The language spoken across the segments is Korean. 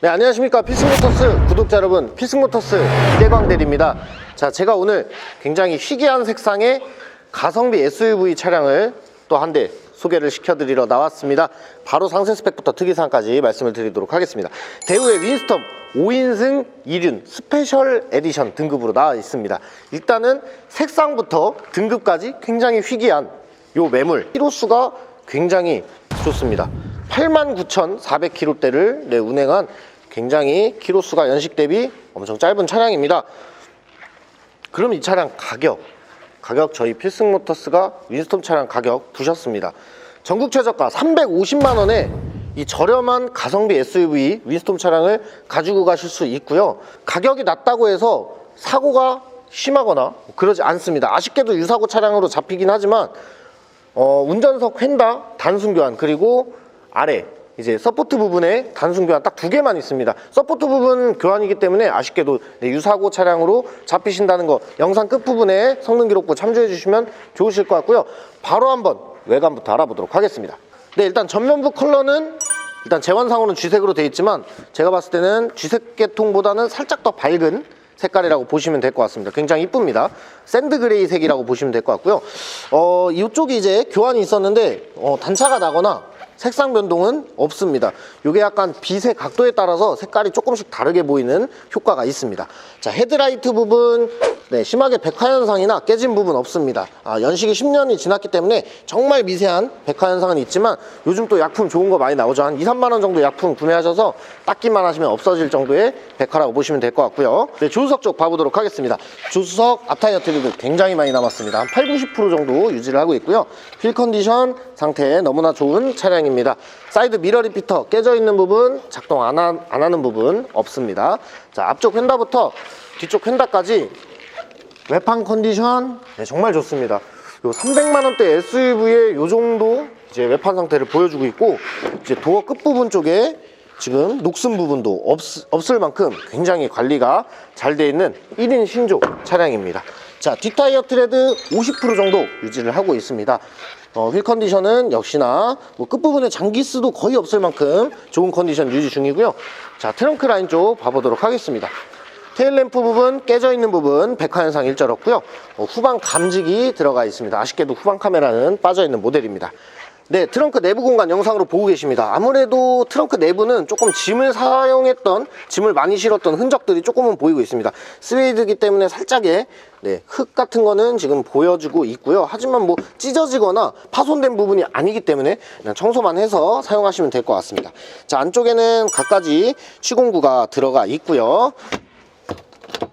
네, 안녕하십니까. 피스모터스 구독자 여러분. 피스모터스 이대광 대리입니다. 자, 제가 오늘 굉장히 희귀한 색상의 가성비 SUV 차량을 또 한 대 소개를 시켜드리러 나왔습니다. 바로 상세 스펙부터 특이사항까지 말씀을 드리도록 하겠습니다. 대우의 윈스톰 5인승 2륜 스페셜 에디션 등급으로 나와 있습니다. 일단은 색상부터 등급까지 굉장히 희귀한 요 매물 키로수가 굉장히 좋습니다 89,400km대를 네, 운행한 굉장히 키로수가 연식 대비 엄청 짧은 차량입니다 그럼 이 차량 가격 가격 저희 필승 모터스가 윈스톰 차량 가격 부셨습니다. 전국 최저가 350만 원에 이 저렴한 가성비 SUV 윈스톰 차량을 가지고 가실 수 있고요. 가격이 낮다고 해서 사고가 심하거나 그러지 않습니다. 아쉽게도 유사고 차량으로 잡히긴 하지만 어, 운전석 휀다 단순 교환 그리고 아래 이제 서포트 부분에 단순 교환 딱 두 개만 있습니다. 서포트 부분 교환이기 때문에 아쉽게도 네, 유사고 차량으로 잡히신다는 거 영상 끝 부분에 성능 기록부 참조해 주시면 좋으실 것 같고요. 바로 한번 외관부터 알아보도록 하겠습니다. 네, 일단 전면부 컬러는 일단 재원상으로는 쥐색으로 되어 있지만 제가 봤을 때는 쥐색 계통보다는 살짝 더 밝은 색깔이라고 보시면 될 것 같습니다. 굉장히 이쁩니다. 샌드 그레이 색이라고 보시면 될 것 같고요. 어, 이쪽이 이제 교환이 있었는데 어, 단차가 나거나 색상 변동은 없습니다. 이게 약간 빛의 각도에 따라서 색깔이 조금씩 다르게 보이는 효과가 있습니다. 자, 헤드라이트 부분 네, 심하게 백화 현상이나 깨진 부분 없습니다. 아, 연식이 10년이 지났기 때문에 정말 미세한 백화 현상은 있지만 요즘 또 약품 좋은 거 많이 나오죠. 한 2, 3만 원 정도 약품 구매하셔서 닦기만 하시면 없어질 정도의 백화라고 보시면 될 것 같고요. 네, 조수석 쪽 봐보도록 하겠습니다. 조수석 앞타이어 트리도 굉장히 많이 남았습니다. 한 8, 90% 정도 유지를 하고 있고요. 휠 컨디션 상태 너무나 좋은 차량입니다. 사이드 미러 리피터 깨져 있는 부분, 작동 안, 하, 안 하는 부분 없습니다. 자, 앞쪽 휀다부터 뒤쪽 휀다까지 외판 컨디션 네, 정말 좋습니다. 요 300만 원대 SUV의 요 정도 이제 외판 상태를 보여주고 있고 이제 도어 끝 부분 쪽에 지금 녹슨 부분도 없, 없을 만큼 굉장히 관리가 잘 돼 있는 1인 신조 차량입니다. 자, 뒷타이어 트레드 50% 정도 유지를 하고 있습니다. 어, 휠 컨디션은 역시나 뭐 끝부분에 장기스도 거의 없을 만큼 좋은 컨디션 유지 중이고요. 자, 트렁크 라인 쪽 봐보도록 하겠습니다. 테일램프 부분 깨져 있는 부분 백화 현상 일절 없고요. 어, 후방 감지기 들어가 있습니다. 아쉽게도 후방 카메라는 빠져 있는 모델입니다. 네, 트렁크 내부 공간 영상으로 보고 계십니다. 아무래도 트렁크 내부는 조금 짐을 사용했던, 짐을 많이 실었던 흔적들이 조금은 보이고 있습니다. 스웨이드기 때문에 살짝의 네, 흙 같은 거는 지금 보여주고 있고요. 하지만 뭐 찢어지거나 파손된 부분이 아니기 때문에 그냥 청소만 해서 사용하시면 될 것 같습니다. 자, 안쪽에는 갖가지 취공구가 들어가 있고요.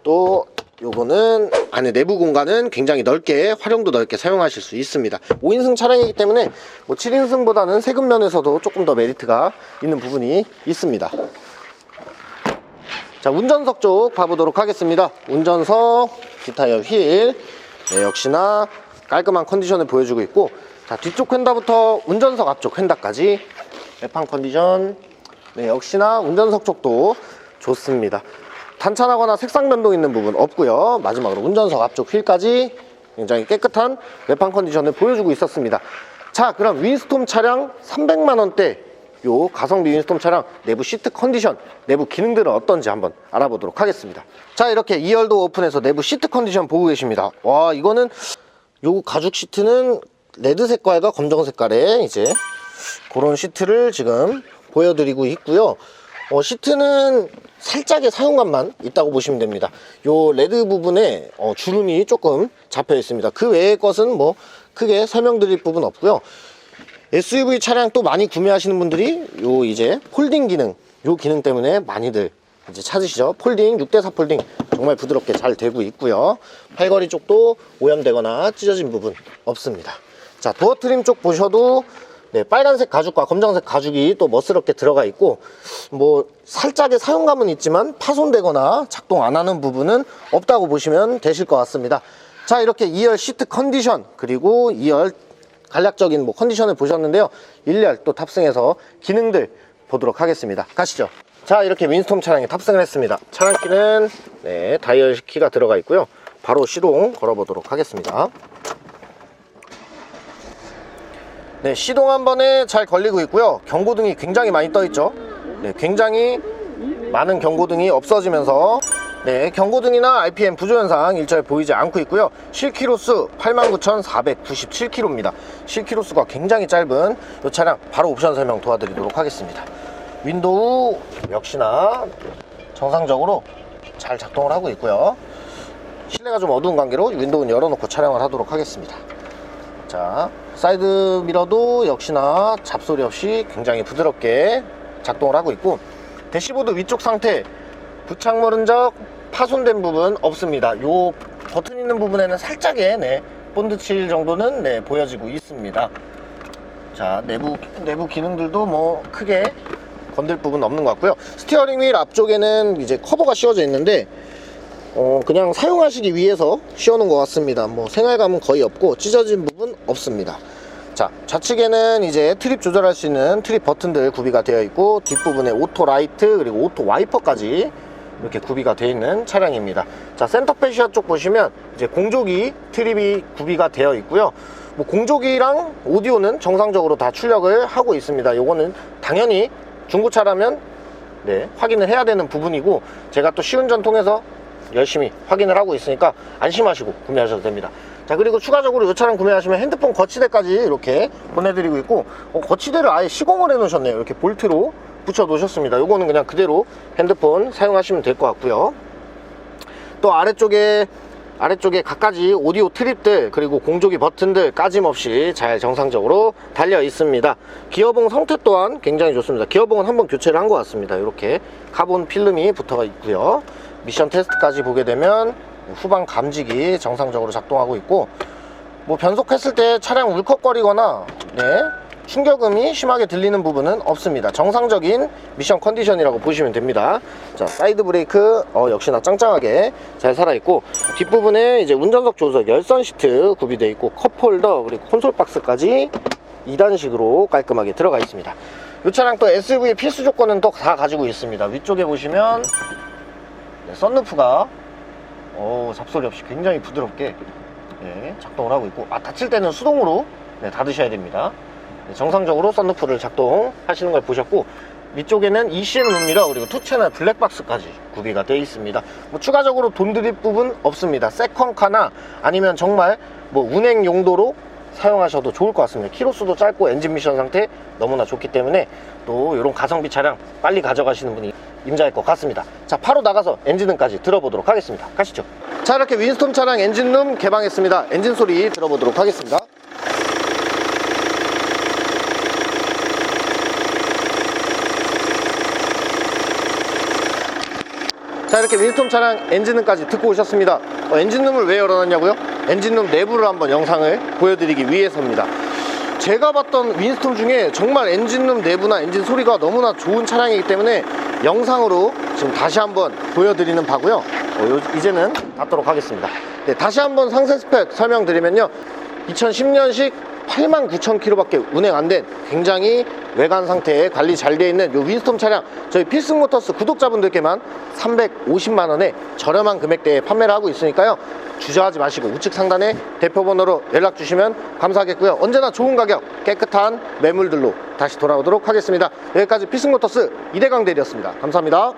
또 요거는 안에 내부 공간은 굉장히 넓게 활용도 넓게 사용하실 수 있습니다. 5인승 차량이기 때문에 뭐 7인승보다는 세금 면에서도 조금 더 메리트가 있는 부분이 있습니다. 자 운전석 쪽 봐보도록 하겠습니다. 운전석 기타이어 휠. 네, 역시나 깔끔한 컨디션을 보여주고 있고 자 뒤쪽 휀다부터 운전석 앞쪽 휀다까지. 외판 컨디션. 네, 역시나 운전석 쪽도 좋습니다 단차나거나 색상 변동 있는 부분 없고요. 마지막으로 운전석 앞쪽 휠까지 굉장히 깨끗한 외판 컨디션을 보여주고 있었습니다. 자 그럼 윈스톰 차량 300만원대. 요 가성비 윈스톰 차량 내부 시트 컨디션 내부 기능들은 어떤지 한번 알아보도록 하겠습니다. 자 이렇게 2열도 오픈해서 내부 시트 컨디션 보고 계십니다. 와 이거는 요 가죽 시트는 레드 색깔과 검정 색깔의 이제 그런 시트를 지금 보여드리고 있고요 어, 시트는 살짝의 사용감만 있다고 보시면 됩니다. 요 레드 부분에 어, 주름이 조금 잡혀 있습니다. 그 외의 것은 뭐 크게 설명드릴 부분 없고요. SUV 차량 또 많이 구매하시는 분들이 요 이제 폴딩 기능, 요 기능 때문에 많이들 이제 찾으시죠. 폴딩, 6대4 폴딩 정말 부드럽게 잘 되고 있고요. 팔걸이 쪽도 오염되거나 찢어진 부분 없습니다. 자, 도어 트림 쪽 보셔도 네, 빨간색 가죽과 검정색 가죽이 또 멋스럽게 들어가 있고 뭐 살짝의 사용감은 있지만 파손되거나 작동 안 하는 부분은 없다고 보시면 되실 것 같습니다. 자, 이렇게 2열 시트 컨디션 그리고 2열 간략적인 뭐 컨디션을 보셨는데요. 1열 또 탑승해서 기능들 보도록 하겠습니다. 가시죠. 자, 이렇게 윈스톰 차량에 탑승을 했습니다. 차량 키는 네, 다이얼 키가 들어가 있고요. 바로 시동 걸어보도록 하겠습니다. 네, 시동 한 번에 잘 걸리고 있고요. 경고등이 굉장히 많이 떠 있죠. 네, 굉장히 많은 경고등이 없어지면서 네, 경고등이나 RPM 부조 현상 일절 보이지 않고 있고요. 실키로수 89,497km입니다. 실키로수가 굉장히 짧은 이 차량 바로 옵션 설명 도와드리도록 하겠습니다. 윈도우 역시나 정상적으로 잘 작동을 하고 있고요. 실내가 좀 어두운 관계로 윈도우는 열어놓고 촬영을 하도록 하겠습니다. 자, 사이드 미러도 역시나 잡소리 없이 굉장히 부드럽게 작동을 하고 있고 대시보드 위쪽 상태 부착물 흔적 파손된 부분 없습니다. 요 버튼 있는 부분에는 살짝의 네, 본드 칠 정도는 네, 보여지고 있습니다. 자, 내부 내부 기능들도 뭐 크게 건들 부분 없는 것 같고요. 스티어링 휠 앞쪽에는 이제 커버가 씌워져 있는데 어, 그냥 사용하시기 위해서 씌워놓은 것 같습니다. 뭐 생활감은 거의 없고 찢어진 부분 없습니다. 자, 좌측에는 이제 트립 조절할 수 있는 트립 버튼들 구비가 되어 있고 뒷부분에 오토 라이트 그리고 오토 와이퍼까지 이렇게 구비가 되어 있는 차량입니다. 자, 센터 페시아 쪽 보시면 이제 공조기 트립이 구비가 되어 있고요. 뭐 공조기랑 오디오는 정상적으로 다 출력을 하고 있습니다. 요거는 당연히 중고차라면 네, 확인을 해야 되는 부분이고 제가 또 시운전 통해서 열심히 확인을 하고 있으니까 안심하시고 구매하셔도 됩니다. 자 그리고 추가적으로 이 차량 구매하시면 핸드폰 거치대까지 이렇게 보내드리고 있고 어, 거치대를 아예 시공을 해 놓으셨네요. 이렇게 볼트로 붙여 놓으셨습니다. 요거는 그냥 그대로 핸드폰 사용하시면 될 것 같고요. 또 아래쪽에 아래쪽에 갖가지 오디오 트립들 그리고 공조기 버튼들 까짐없이 잘 정상적으로 달려 있습니다 기어봉 상태 또한 굉장히 좋습니다 기어봉은 한번 교체를 한 것 같습니다 이렇게 카본 필름이 붙어 있고요 미션 테스트까지 보게 되면 후방 감지기 정상적으로 작동하고 있고 뭐 변속했을 때 차량 울컥거리거나 네 충격음이 심하게 들리는 부분은 없습니다. 정상적인 미션 컨디션이라고 보시면 됩니다. 자 사이드 브레이크 어, 역시나 짱짱하게 잘 살아있고 뒷부분에 이제 운전석 조석 열선 시트 구비되어 있고 컵홀더 그리고 콘솔 박스까지 2단식으로 깔끔하게 들어가 있습니다. 이 차량 또 SUV 필수 조건은 또 다 가지고 있습니다. 위쪽에 보시면 네, 썬루프가 오, 잡소리 없이 굉장히 부드럽게 네, 작동을 하고 있고 아 닫힐 때는 수동으로 네, 닫으셔야 됩니다. 네, 정상적으로 썬루프를 작동하시는 걸 보셨고 위쪽에는 ECM 룸미러 그리고 투채널 블랙박스까지 구비가 되어 있습니다. 뭐 추가적으로 돈 드릴 부분 없습니다. 세컨카나 아니면 정말 뭐 운행 용도로 사용하셔도 좋을 것 같습니다. 키로수도 짧고 엔진 미션 상태 너무나 좋기 때문에 또 이런 가성비 차량 빨리 가져가시는 분이 임자일 것 같습니다. 자 바로 나가서 엔진음까지 들어보도록 하겠습니다. 가시죠. 자 이렇게 윈스톰 차량 엔진룸 개방했습니다. 엔진 소리 들어보도록 하겠습니다. 자 이렇게 윈스톰 차량 엔진음까지 듣고 오셨습니다. 어, 엔진룸을 왜 열어놨냐고요? 엔진룸 내부를 한번 영상을 보여드리기 위해서입니다. 제가 봤던 윈스톰 중에 정말 엔진룸 내부나 엔진 소리가 너무나 좋은 차량이기 때문에 영상으로 지금 다시 한번 보여드리는 바고요. 어, 요- 이제는 닫도록 하겠습니다. 네, 다시 한번 상세 스펙 설명드리면요. 2010년식 89,000km밖에 운행 안 된 굉장히 외관 상태에 관리 잘 되어 있는 이 윈스톰 차량. 저희 필승 모터스 구독자분들께만 350만 원에 저렴한 금액대에 판매를 하고 있으니까요. 주저하지 마시고 우측 상단에 대표번호로 연락 주시면 감사하겠고요. 언제나 좋은 가격 깨끗한 매물들로 다시 돌아오도록 하겠습니다. 여기까지 필승 모터스 이대강 대리였습니다. 감사합니다